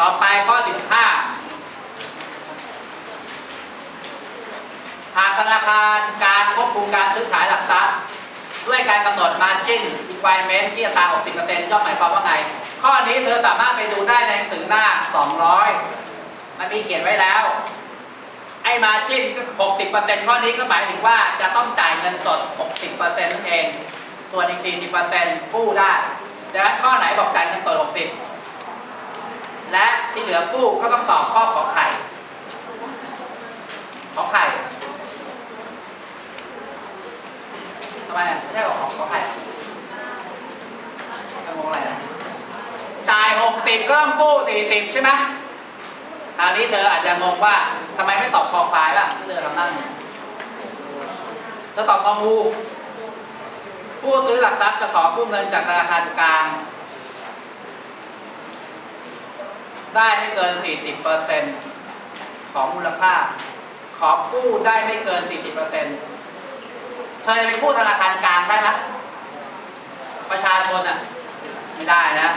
ต่อไปข้อ 15 หากธนาคารการควบคุมการซื้อขายหลักทรัพย์ ด้วยการกำหนด margin requirement ที่อัตรา 60%ย่อมหมายความว่าไง ข้อนี้เธอสามารถไปดูได้ในหนังสือหน้า 200 มันมีเขียนไว้แล้วไอ้ margin ก็ 60%ข้อนี้ก็หมายถึงว่าจะต้องจ่ายเงินสด 60%นั่นเอง ส่วนอีก 40%กู้ได้ดังนั้นข้อไหนบอกจ่ายเงิน ที่เหลือกู้ก็ต้องตอบข้อขอไข่ขอไข่ทำไมไม่ใช่ขอขอไข่จะงงอะไรนะจ่าย 60 ก็ต้องกู้ 40 ใช่ไหมคราวนี้เธออาจจะงงว่าทำไมไม่ตอบคอควายล่ะเธอทำนั่นเธอตอบงองูผู้ซื้อหลักทรัพย์จะขอกู้เงินจากธนาคารกลาง ได้ไม่เกิน 40%ของมูลค่า ขอกู้ได้ไม่เกิน 40%เธอจะไปกู้ธนาคารกลางได้ไหมประชาชนอะ ไม่ได้นะ